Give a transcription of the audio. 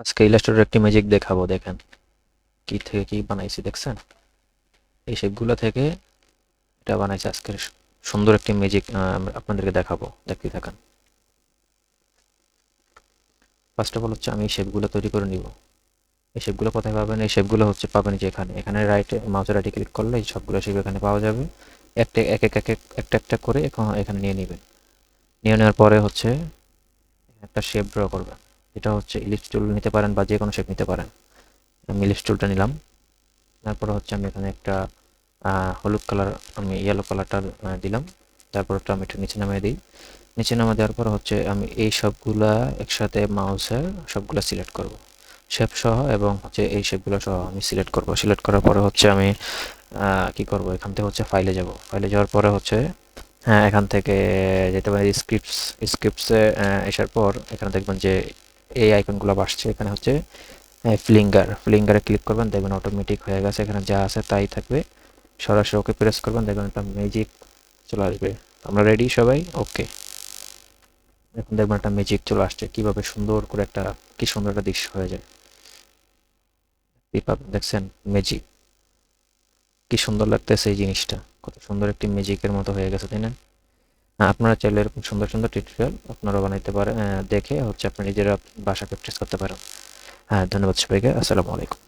আজকে ইলাস্ট্রেটর একটি ম্যাজিক দেখাবো, দেখেন। কি থেকে কি বানাইছি, দেখছেন? এই শেপগুলো থেকে এটা বানাইছি আজকের সুন্দর একটি ম্যাজিক আপনাদেরকে দেখাবো। দেখতে থাকেন। ফার্স্ট অফ অল হচ্ছে আমি এই শেপগুলো তৈরি করে নিব। এই শেপগুলো কোথায় পাবেন? এই শেপগুলো হচ্ছে পাবেন যে এখানে। এখানে রাইট মাউসের রাইটে ক্লিক করলে এই সবগুলো শেপ এখানে পাওয়া যাবে। একটা, এক এক এক এক, একটা একটা করে এখানে নিয়ে নেবেন। নিয়ে নেওয়ার পরে হচ্ছে একটা শেপ ড্র করবেন। এটা হচ্ছে ইলিপস টুল নিতে পারেন বা যে কোনো শেপ নিতে পারেন। আমি ইলিপস টুলটা নিলাম। তারপরে হচ্ছে আমি এখানে একটা হলুদ কালার আমি ইয়েলো কালারটা দিলাম। তারপর আমি একটু নিচে নামিয়ে দিই। নিচে নামা দেওয়ার পর হচ্ছে আমি এই সবগুলা একসাথে মাউসের সবগুলা সিলেক্ট করব। শেপ সহ এবং হচ্ছে এই শেপগুলো সহ আমি সিলেক্ট করব। সিলেক্ট করার পরে হচ্ছে আমি কি করব? এখান থেকে হচ্ছে ফাইলে যাব। ফাইলে যাওয়ার পরে হচ্ছে হ্যাঁ এখান থেকে যেতে পারি স্ক্রিপ্টস স্ক্রিপ্টসে আসার পর এখানে দেখবেন যে এই আইকনগুলো আসছে এখানে হচ্ছে ফ্লিঙ্গার ফ্লিঙ্গারে ক্লিক করবেন, দেখবেন অটোমেটিক হয়ে গেছে। এখানে যা আছে তাই থাকবে। সরাসরি ওকে প্রেস করবেন, দেখবেন একটা ম্যাজিক চলে আসবে। আমরা রেডি সবাই? ওকে এখন দেখবেন একটা ম্যাজিক চলে আসছে। কীভাবে সুন্দর করে একটা, কি সুন্দর একটা দৃশ্য হয়ে যায়। দেখছেন? ম্যাজিক কি সুন্দর লাগতেছে এই জিনিসটা। কত সুন্দর একটি ম্যাজিকের মতো হয়ে গেছে, তাই না? আপনারা চাইলে এরকম সুন্দর সুন্দর টিউটোরিয়াল আপনারা বানাইতে পারেন দেখে হচ্ছে আপনি নিজেরা বাসা প্র্যাকটিস করতে পারেন। হ্যাঁ ধন্যবাদ সবাইকে, আসসালামু আলাইকুম।